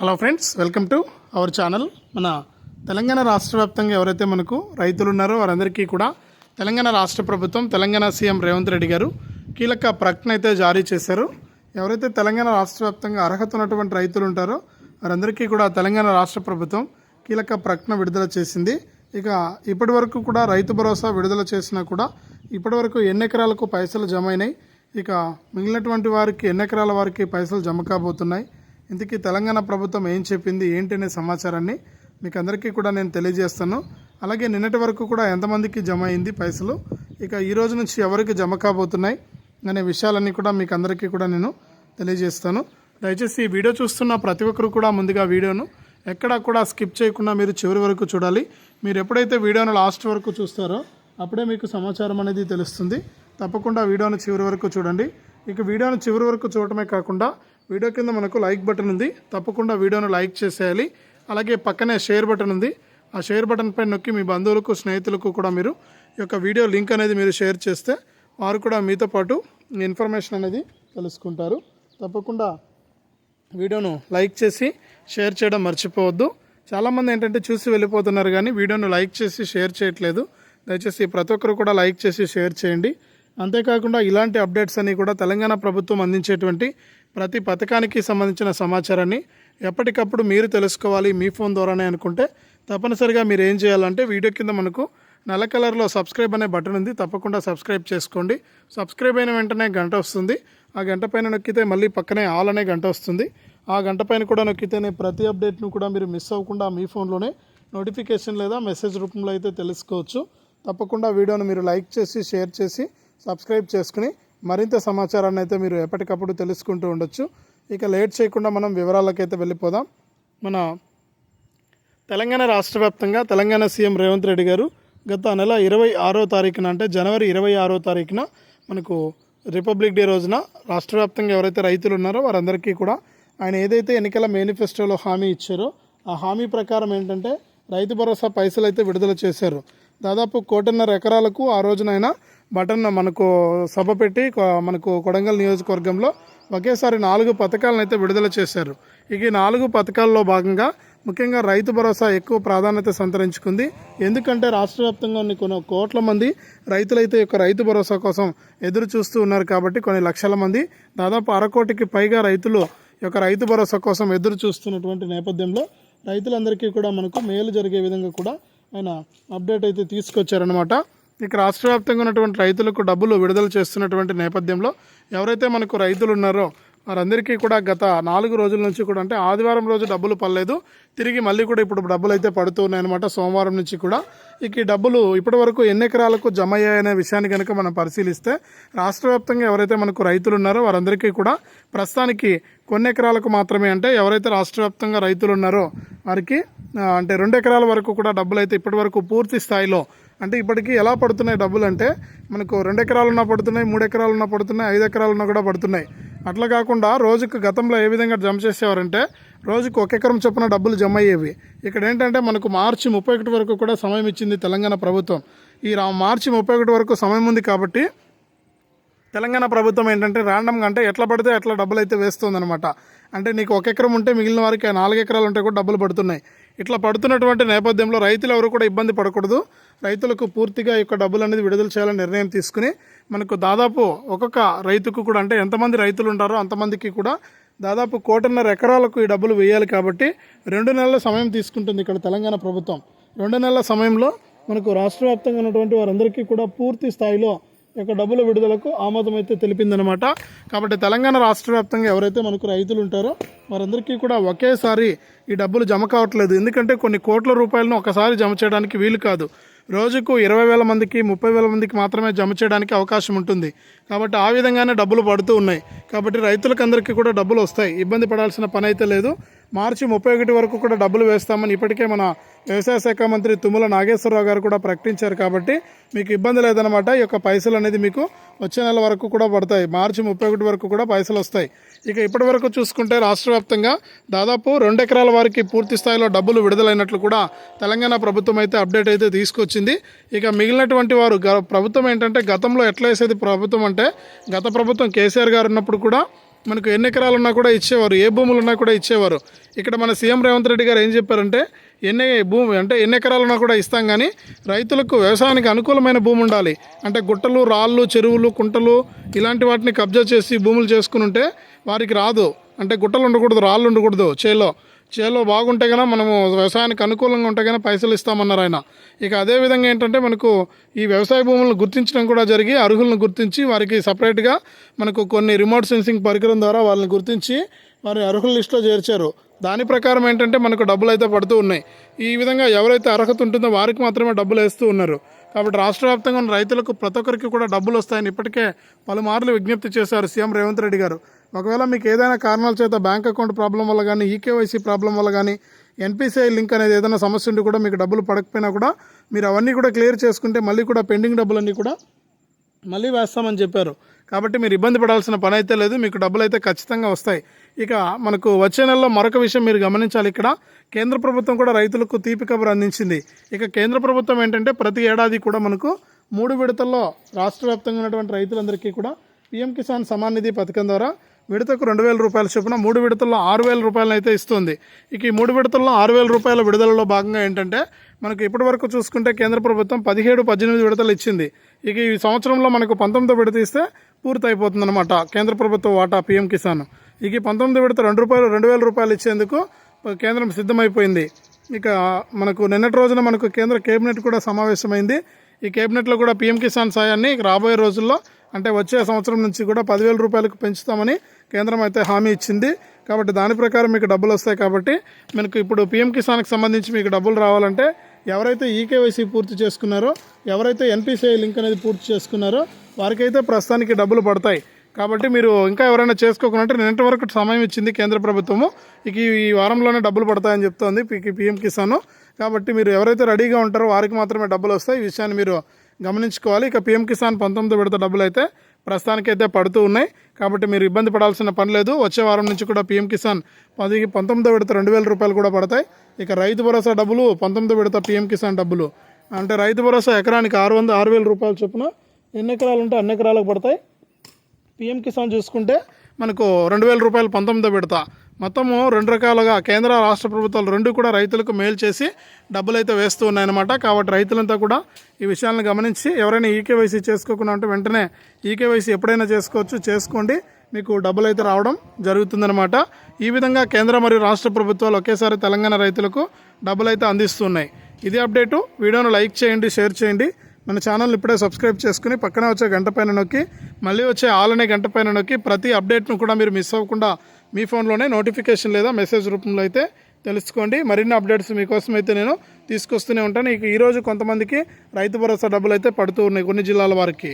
Hello friends welcome to our channel మన తెలంగాణ రాష్ట్ర వ్యాప్తంగా ఎవరైతే మనకు రైతులు ఉన్నారో వారందరికీ కూడా తెలంగాణ రాష్ట్ర ప్రభుత్వం తెలంగాణ సీఎం రేవంత్ రెడ్డి గారు కీలక ప్రకటన అయితే జారీ చేశారు. ఎవరైతే తెలంగాణ రాష్ట్ర వ్యాప్తంగా అర్హత ఉన్నటువంటి రైతులు ఉంటారో వారందరికీ కూడా తెలంగాణ రాష్ట్ర ప్రభుత్వం కీలక ప్రకటన విడుదల చేసింది. ఇక ఇప్పటి వరకు కూడా రైతు భరోసా విడుదల చేసినా కూడా ఇప్పటి వరకు ఎన్ని ఎకరాలకు పైసలు జమ అయినాయి? ఇక మిగిలినటువంటి వారికి ఎన్ని ఎకరాల వారికి పైసలు జమ కాబోతున్నాయి? ఇంతకీ తెలంగాణ ప్రభుత్వం ఏం చెప్పింది ఏంటి అనే సమాచారాన్ని మీకు అందరికీ కూడా నేను తెలియజేస్తాను. అలాగే నిన్నటి వరకు కూడా ఎంతమందికి జమ అయింది పైసలు ఇక ఈ రోజు నుంచి ఎవరికి జమ కాబోతున్నాయి అనే విషయాలన్నీ కూడా మీకు అందరికీ కూడా నేను తెలియజేస్తాను. దయచేసి ఈ వీడియో చూస్తున్న ప్రతి ఒక్కరు కూడా ముందుగా వీడియోను ఎక్కడా కూడా స్కిప్ చేయకుండా మీరు చివరి వరకు చూడాలి. మీరు ఎప్పుడైతే వీడియోను లాస్ట్ వరకు చూస్తారో అప్పుడే మీకు సమాచారం అనేది తెలుస్తుంది. తప్పకుండా వీడియోను చివరి వరకు చూడండి. ఇక వీడియోను చివరి వరకు చూడటమే కాకుండా వీడియో కింద మనకు లైక్ బటన్ ఉంది. తప్పకుండా వీడియోను లైక్ చేసేయాలి. అలాగే పక్కనే షేర్ బటన్ ఉంది. ఆ షేర్ బటన్ పై నొక్కి మీ బంధువులకు స్నేహితులకు కూడా మీరు ఈ యొక్క వీడియో లింక్ అనేది మీరు షేర్ చేస్తే వారు కూడా మీతో పాటు ఇన్ఫర్మేషన్ అనేది తెలుసుకుంటారు. తప్పకుండా వీడియోను లైక్ చేసి షేర్ చేయడం మర్చిపోవద్దు. చాలామంది ఏంటంటే చూసి వెళ్ళిపోతున్నారు కానీ వీడియోను లైక్ చేసి షేర్ చేయట్లేదు. దయచేసి ప్రతి ఒక్కరు కూడా లైక్ చేసి షేర్ చేయండి. అంతేకాకుండా ఇలాంటి అప్డేట్స్ అన్నీ కూడా తెలంగాణ ప్రభుత్వం అందించేటువంటి ప్రతి పథకానికి సంబంధించిన సమాచారాన్ని ఎప్పటికప్పుడు మీరు తెలుసుకోవాలి మీ ఫోన్ ద్వారానే అనుకుంటే తప్పనిసరిగా మీరు ఏం చేయాలంటే వీడియో కింద మనకు నల్ల కలర్లో సబ్స్క్రైబ్ అనే బటన్ ఉంది. తప్పకుండా సబ్స్క్రైబ్ చేసుకోండి. సబ్స్క్రైబ్ అయిన వెంటనే గంట వస్తుంది. ఆ గంట పైన నొక్కితే మళ్ళీ పక్కనే ఆల్ అనే గంట వస్తుంది. ఆ గంట పైన కూడా నొక్కితేనే ప్రతి అప్డేట్ను కూడా మీరు మిస్ అవ్వకుండా మీ ఫోన్లోనే నోటిఫికేషన్ లేదా మెసేజ్ రూపంలో అయితే తెలుసుకోవచ్చు. తప్పకుండా వీడియోను మీరు లైక్ చేసి షేర్ చేసి సబ్స్క్రైబ్ చేసుకుని మరింత సమాచారాన్ని అయితే మీరు ఎప్పటికప్పుడు తెలుసుకుంటూ ఉండొచ్చు. ఇక లేట్ చేయకుండా మనం వివరాలకైతే వెళ్ళిపోదాం. మన తెలంగాణ రాష్ట్ర వ్యాప్తంగా తెలంగాణ సీఎం రేవంత్ రెడ్డి గారు గత నెల ఇరవై ఆరో తారీఖున అంటే జనవరి ఇరవై ఆరో తారీఖున మనకు రిపబ్లిక్ డే రోజున రాష్ట్ర వ్యాప్తంగా ఎవరైతే రైతులు ఉన్నారో వారందరికీ కూడా ఆయన ఏదైతే ఎన్నికల మేనిఫెస్టోలో హామీ ఇచ్చారో ఆ హామీ ప్రకారం ఏంటంటే రైతు భరోసా పైసలు అయితే విడుదల చేశారు. దాదాపు కోటిన్నర ఎకరాలకు ఆ రోజున ఆయన బటన్ మనకు సభ పెట్టి మనకు కొడంగల్ నియోజకవర్గంలో ఒకేసారి నాలుగు పథకాలను అయితే విడుదల చేశారు. ఇక ఈ నాలుగు పథకాల్లో భాగంగా ముఖ్యంగా రైతు భరోసా ఎక్కువ ప్రాధాన్యత సంతరించుకుంది. ఎందుకంటే రాష్ట్ర వ్యాప్తంగా ఉన్న కొన్ని కోట్ల మంది రైతులైతే యొక్క రైతు భరోసా కోసం ఎదురు చూస్తూ ఉన్నారు కాబట్టి కొన్ని లక్షల మంది దాదాపు అరకోటికి పైగా రైతులు యొక్క రైతు భరోసా కోసం ఎదురు చూస్తున్నటువంటి నేపథ్యంలో రైతులందరికీ కూడా మనకు మేలు జరిగే విధంగా కూడా ఆయన అప్డేట్ అయితే తీసుకొచ్చారనమాట ఇక రాష్ట్ర వ్యాప్తంగా ఉన్నటువంటి రైతులకు డబ్బులు విడుదల చేస్తున్నటువంటి నేపథ్యంలో ఎవరైతే మనకు రైతులు ఉన్నారో వారందరికీ కూడా గత నాలుగు రోజుల నుంచి కూడా అంటే ఆదివారం రోజు డబ్బులు పడలేదు. తిరిగి మళ్ళీ కూడా ఇప్పుడు డబ్బులు అయితే పడుతున్నాయి అనమాట సోమవారం నుంచి కూడా. ఇక ఈ డబ్బులు ఇప్పటి వరకు ఎన్ని ఎకరాలకు జమ అయ్యాయనే విషయాన్ని కనుక మనం పరిశీలిస్తే రాష్ట్ర వ్యాప్తంగా ఎవరైతే మనకు రైతులు ఉన్నారో వారందరికీ కూడా ప్రస్తుతానికి కొన్ని ఎకరాలకు మాత్రమే అంటే ఎవరైతే రాష్ట్ర వ్యాప్తంగా రైతులు ఉన్నారో వారికి అంటే రెండు ఎకరాల వరకు కూడా డబ్బులు అయితే ఇప్పటి వరకు పూర్తి స్థాయిలో అంటే ఇప్పటికీ ఎలా పడుతున్నాయి డబ్బులు అంటే మనకు రెండు ఎకరాలు ఉన్నా పడుతున్నాయి మూడు ఎకరాలున్నా పడుతున్నాయి ఐదు ఎకరాలున్నా కూడా పడుతున్నాయి. అట్లా కాకుండా రోజుకు గతంలో ఏ విధంగా జమ చేసేవారంటే రోజుకు ఒక ఎకరం చొప్పున డబ్బులు జమ అయ్యేవి. ఇక్కడ ఏంటంటే మనకు మార్చి ముప్పై ఒకటి వరకు కూడా సమయం ఇచ్చింది తెలంగాణ ప్రభుత్వం. ఈ మార్చి ముప్పై ఒకటి వరకు సమయం ఉంది కాబట్టి తెలంగాణ ప్రభుత్వం ఏంటంటే ర్యాండమ్గా అంటే ఎట్లా పడితే అట్లా డబ్బులు అయితే వేస్తుందన్నమాట. అంటే నీకు ఒక ఎకరం ఉంటే మిగిలిన వారికి ఆ నాలుగు ఎకరాలు ఉంటే కూడా డబ్బులు పడుతున్నాయి. ఇట్లా పడుతున్నటువంటి నేపథ్యంలో రైతులు ఎవరు కూడా ఇబ్బంది పడకూడదు. రైతులకు పూర్తిగా ఈ యొక్క డబ్బులు అనేది విడుదల చేయాలని నిర్ణయం తీసుకుని మనకు దాదాపు ఒక్కొక్క రైతుకు కూడా అంటే ఎంతమంది రైతులు ఉంటారో అంతమందికి కూడా దాదాపు కోటిన్నర ఎకరాలకు ఈ డబ్బులు వేయాలి కాబట్టి రెండు నెలల సమయం తీసుకుంటుంది ఇక్కడ తెలంగాణ ప్రభుత్వం. రెండు నెలల సమయంలో మనకు రాష్ట్ర వ్యాప్తంగా ఉన్నటువంటి వారందరికీ కూడా పూర్తి స్థాయిలో యొక్క డబ్బుల విడుదలకు ఆమోదం అయితే తెలిపిందనమాట కాబట్టి తెలంగాణ రాష్ట్ర వ్యాప్తంగా ఎవరైతే మనకు రైతులు ఉంటారో వారందరికీ కూడా ఒకేసారి ఈ డబ్బులు జమ కావట్లేదు. ఎందుకంటే కొన్ని కోట్ల రూపాయలను ఒకసారి జమ చేయడానికి వీలు కాదు. రోజుకు ఇరవై వేల మందికి ముప్పై వేల మందికి మాత్రమే జమ చేయడానికి అవకాశం ఉంటుంది. కాబట్టి ఆ విధంగానే డబ్బులు పడుతూ ఉన్నాయి. కాబట్టి రైతులకందరికీ కూడా డబ్బులు వస్తాయి. ఇబ్బంది పడాల్సిన పని అయితే లేదు. మార్చి ముప్పై ఒకటి వరకు కూడా డబ్బులు వేస్తామని ఇప్పటికే మన వ్యవసాయ శాఖ మంత్రి తుమ్మల నాగేశ్వరరావు గారు కూడా ప్రకటించారు కాబట్టి మీకు ఇబ్బంది లేదనమాట ఈ యొక్క పైసలు అనేది మీకు వచ్చే నెల వరకు కూడా పడతాయి. మార్చి ముప్పై ఒకటి వరకు కూడా పైసలు వస్తాయి. ఇక ఇప్పటి వరకు చూసుకుంటే రాష్ట్ర వ్యాప్తంగా దాదాపు రెండు ఎకరాల వారికి పూర్తి స్థాయిలో డబ్బులు విడుదలైనట్లు కూడా తెలంగాణ ప్రభుత్వం అయితే అప్డేట్ అయితే తీసుకొచ్చింది. ఇక మిగిలినటువంటి వారు గ- ప్రభుత్వం ఏంటంటే గతంలో ఎట్లా వేసేది ప్రభుత్వం అంటే గత ప్రభుత్వం కేసీఆర్ గారు ఉన్నప్పుడు కూడా మనకు ఎన్ని ఎకరాలు ఉన్నా కూడా ఇచ్చేవారు ఏ భూములు ఉన్నా కూడా ఇచ్చేవారు. ఇక్కడ మన సీఎం రేవంత్ రెడ్డి గారు ఏం చెప్పారంటే ఎన్ని భూమి అంటే ఎన్ని ఎకరాలు ఉన్నా కూడా ఇస్తాం కానీ రైతులకు వ్యవసాయానికి అనుకూలమైన భూమి ఉండాలి. అంటే గుట్టలు రాళ్ళు చెరువులు కుంటలు ఇలాంటి వాటిని కబ్జా చేసి భూములు చేసుకుని ఉంటే వారికి రాదు. అంటే గుట్టలు ఉండకూడదు రాళ్ళు ఉండకూడదు చేలో. చేలో బాగుంటే కనుక మనము వ్యవసాయానికి అనుకూలంగా ఉంటే కనుక పైసలు ఇస్తామన్నారు ఆయన. ఇక అదే విధంగా ఏంటంటే మనకు ఈ వ్యవసాయ భూములను గుర్తించడం కూడా జరిగి అర్హులను గుర్తించి వారికి సపరేట్గా మనకు కొన్ని రిమోట్ సెన్సింగ్ పరికరం ద్వారా వాళ్ళని గుర్తించి వారి అర్హుల లిస్టులో చేర్చారు. దాని ప్రకారం ఏంటంటే మనకు డబ్బులు అయితే పడుతూ ఉన్నాయి. ఈ విధంగా ఎవరైతే అర్హత ఉంటుందో వారికి మాత్రమే డబ్బులు వేస్తూ ఉన్నారు. కాబట్టి రాష్ట్ర వ్యాప్తంగా ఉన్న రైతులకు ప్రతి ఒక్కరికి కూడా డబ్బులు వస్తాయని ఇప్పటికే పలుమార్లు విజ్ఞప్తి చేశారు సీఎం రేవంత్ రెడ్డి గారు. ఒకవేళ మీకు ఏదైనా కారణాల చేత బ్యాంక్ అకౌంట్ ప్రాబ్లం వల్ల కానీ ఈకేవైసీ ప్రాబ్లం వల్ల కానీ ఎన్పిసిఐ లింక్ అనేది ఏదైనా సమస్య ఉండి కూడా మీకు డబ్బులు పడకపోయినా కూడా మీరు అవన్నీ కూడా క్లియర్ చేసుకుంటే మళ్ళీ కూడా పెండింగ్ డబ్బులన్నీ కూడా మళ్ళీ వేస్తామని చెప్పారు. కాబట్టి మీరు ఇబ్బంది పడాల్సిన పని అయితే లేదు మీకు డబ్బులు అయితే ఖచ్చితంగా వస్తాయి. ఇక మనకు వచ్చే నెలలో మరొక విషయం మీరు గమనించాలి. ఇక్కడ కేంద్ర ప్రభుత్వం కూడా రైతులకు తీపి కబురు అందించింది. ఇక కేంద్ర ప్రభుత్వం ఏంటంటే ప్రతి ఏడాది కూడా మనకు మూడు విడతల్లో రాష్ట్ర వ్యాప్తంగా ఉన్నటువంటి రైతులందరికీ కూడా పీఎం కిసాన్ సమాన్ నిధి పథకం ద్వారా విడతకు రెండు వేల రూపాయల చొప్పున మూడు విడతల్లో ఆరు వేల రూపాయలను అయితే ఇస్తుంది. ఇక ఈ మూడు విడతల్లో ఆరు వేల రూపాయల విడుదలలో భాగంగా ఏంటంటే మనకు ఇప్పటి వరకు చూసుకుంటే కేంద్ర ప్రభుత్వం పదిహేడు పద్దెనిమిది విడతలు ఇచ్చింది. ఇక ఈ సంవత్సరంలో మనకు పంతొమ్మిది విడత ఇస్తే పూర్తి కేంద్ర ప్రభుత్వ వాటా పీఎం కిసాన్. ఇక పంతొమ్మిది విడత రెండు రూపాయలు రెండు వేల రూపాయలు ఇచ్చేందుకు కేంద్రం సిద్ధమైపోయింది. ఇక మనకు నిన్నటి రోజున మనకు కేంద్ర కేబినెట్ కూడా సమావేశమైంది. ఈ కేబినెట్లో కూడా పీఎం కిసాన్ సాయాన్ని రాబోయే రోజుల్లో అంటే వచ్చే సంవత్సరం నుంచి కూడా పదివేల రూపాయలకు పెంచుతామని కేంద్రం అయితే హామీ ఇచ్చింది. కాబట్టి దాని ప్రకారం మీకు డబ్బులు వస్తాయి కాబట్టి మీకు ఇప్పుడు పీఎం కిసాన్కి సంబంధించి మీకు డబ్బులు రావాలంటే ఎవరైతే ఈకేవైసీ పూర్తి చేసుకున్నారో ఎవరైతే ఎన్పిసిఐ లింక్ అనేది పూర్తి చేసుకున్నారో వారికైతే ప్రస్తుతానికి డబ్బులు పడతాయి. కాబట్టి మీరు ఇంకా ఎవరైనా చేసుకోకుండా నిన్నటి వరకు సమయం ఇచ్చింది కేంద్ర ప్రభుత్వము. ఇక ఈ వారంలోనే డబ్బులు పడతాయని చెప్తోంది పీఎం కిసాన్. కాబట్టి మీరు ఎవరైతే రెడీగా ఉంటారో వారికి మాత్రమే డబ్బులు వస్తాయి. ఈ విషయాన్ని మీరు గమనించుకోవాలి. ఇక పీఎం కిసాన్ పంతొమ్మిది విడత డబ్బులు అయితే ప్రస్తుతానికైతే పడుతూ ఉన్నాయి. కాబట్టి మీరు ఇబ్బంది పడాల్సిన పని లేదు. వచ్చే వారం నుంచి కూడా పీఎం కిసాన్ పది పంతొమ్మిదో విడత రెండు వేల రూపాయలు కూడా పడతాయి. ఇక రైతు భరోసా డబ్బులు పంతొమ్మిదో విడత పీఎం కిసాన్ డబ్బులు. అంటే రైతు భరోసా ఎకరానికి ఆరు వందల ఆరు వేల రూపాయలు చొప్పున ఎన్ని ఎకరాలు ఉంటే అన్ని ఎకరాలకు పడతాయి. పిఎం కిసాన్ చూసుకుంటే మనకు రెండు వేల రూపాయలు పంతొమ్మిదో విడత మొత్తము రెండు రకాలుగా కేంద్ర రాష్ట్ర ప్రభుత్వాలు రెండు కూడా రైతులకు మేలు చేసి డబ్బులు అయితే వేస్తూ ఉన్నాయన్నమాట. కాబట్టి రైతులంతా కూడా ఈ విషయాలను గమనించి ఎవరైనా ఈకేవైసీ చేసుకోకుండా ఉంటే వెంటనే ఈకేవైసీ ఎప్పుడైనా చేసుకోవచ్చు చేసుకోండి. మీకు డబ్బులు అయితే రావడం జరుగుతుందన్నమాట. ఈ విధంగా కేంద్ర మరియు రాష్ట్ర ప్రభుత్వాలు ఒకేసారి తెలంగాణ రైతులకు డబ్బులు అయితే అందిస్తున్నాయి. ఇది అప్డేటు. వీడియోను లైక్ చేయండి షేర్ చేయండి. మన ఛానల్ ఇప్పుడే సబ్స్క్రైబ్ చేసుకుని పక్కనే వచ్చే గంట పైన నొక్కి మళ్ళీ వచ్చే ఆల్ అనే గంట పైన నొక్కి ప్రతి అప్డేట్ను కూడా మీరు మిస్ అవ్వకుండా మీ ఫోన్లోనే నోటిఫికేషన్ లేదా మెసేజ్ రూపంలో అయితే తెలుసుకోండి. మరిన్ని అప్డేట్స్ మీకోసం అయితే నేను తీసుకొస్తూనే ఉంటాను. ఇక ఈరోజు కొంతమందికి రైతు భరోసా డబ్బులు అయితే పడుతూ ఉన్నాయి కొన్ని జిల్లాల వారికి.